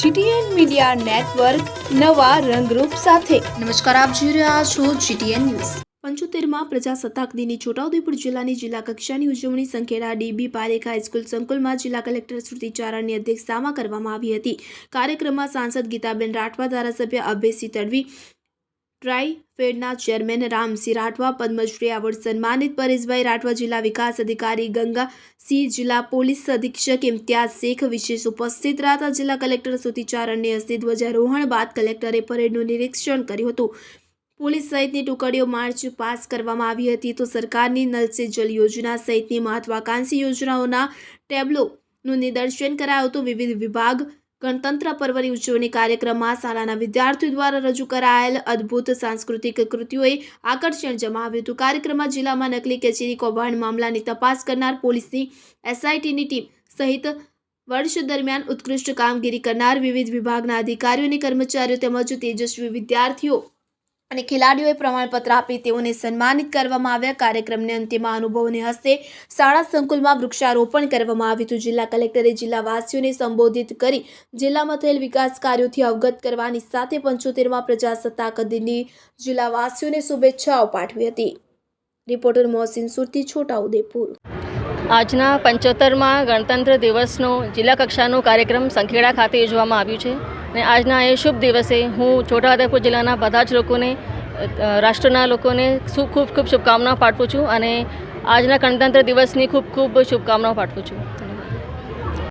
GTN media network નવા રંગરૂપ સાથે. નમસ્કાર, આપ જોઈ રહ્યા છો જીટીએન ન્યૂઝ. પંચોતેરમાં પ્રજાસત્તાક દિનની છોટાઉદેપુર જિલ્લાની જિલ્લા કક્ષાની ઉજવણી સંખેડા ડીબી પારેખા હાઈસ્કૂલ સંકુલમાં જિલ્લા કલેક્ટર શ્રુતિ ચારણની અધ્યક્ષતામાં કરવામાં આવી હતી. કાર્યક્રમમાં સાંસદ ગીતાબેન રાઠવા ધારાસભ્ય અભયસિંહ તડવી ટ્રાય ફેડના ચેરમેન રામસિંહ રાઠવા, પદ્મશ્રી એવોર્ડ સન્માનિત પરેશભાઈ રાઠવા, જિલ્લા વિકાસ અધિકારી ગંગા સિંહ, જિલ્લા પોલીસ અધિક્ષક ઇમ્તિયાઝ શેખ વિશેષ ઉપસ્થિત રહેતા જિલ્લા કલેક્ટર સુતિચારણની ચારણની હસ્તે ધ્વજારોહણ બાદ કલેક્ટરે પરેડનું નિરીક્ષણ કર્યું હતું. પોલીસ સહિતની ટુકડીઓ માર્ચ પાસ કરવામાં આવી હતી તો સરકારની નલ સે જલ યોજના સહિતની મહત્વાકાંક્ષી યોજનાઓના ટેબ્લોનું નિદર્શન કરાયું હતું વિવિધ વિભાગ ગણતંત્ર પર્વની ઉજવણી કાર્યક્રમમાં શાળાના વિદ્યાર્થીઓ દ્વારા રજૂ કરાયેલ અદ્ભુત સાંસ્કૃતિક કૃતિઓએ આકર્ષણ જમાવ્યું હતું. કાર્યક્રમમાં જિલ્લામાં નકલી કચેરી, કૌભાંડ મામલાની તપાસ કરનાર પોલીસની એસઆઈટીની ટીમ સહિત વર્ષ દરમિયાન ઉત્કૃષ્ટ કામગીરી કરનાર વિવિધ વિભાગના અધિકારીઓ અને કર્મચારીઓ તેમજ તેજસ્વી વિદ્યાર્થીઓ અને ખેલાડીઓએ પ્રમાણપત્ર આપી તેઓને સન્માનિત કરવામાં આવ્યા. કાર્યક્રમને અંતિમમાં અનુભવોને હસ્તે શાળા સંકુલમાં વૃક્ષારોપણ કરવામાં આવ્યું હતું. જિલ્લા કલેક્ટરે જિલ્લાવાસીઓને સંબોધિત કરી જિલ્લામાં થયેલ વિકાસ કાર્યોથી અવગત કરવાની સાથે પંચોતેરમાં પ્રજાસત્તાક દિનની જિલ્લાવાસીઓને શુભેચ્છાઓ પાઠવી હતી. રિપોર્ટર મોહસિન સુરતી, છોટાઉદેપુર. આજના પંચોતેરમાં ગણતંત્ર દિવસનો જિલ્લા કક્ષાનો કાર્યક્રમ સંખેડા ખાતે યોજવામાં આવ્યું છે. અને આજના એ શુભ દિવસે હું છોટાઉદેપુર જિલ્લાના બધા જ લોકોને રાષ્ટ્રના લોકોને ખૂબ ખૂબ શુભકામનાઓ પાઠવું છું અને આજના ગણતંત્ર દિવસની ખૂબ ખૂબ શુભકામનાઓ પાઠવું છું.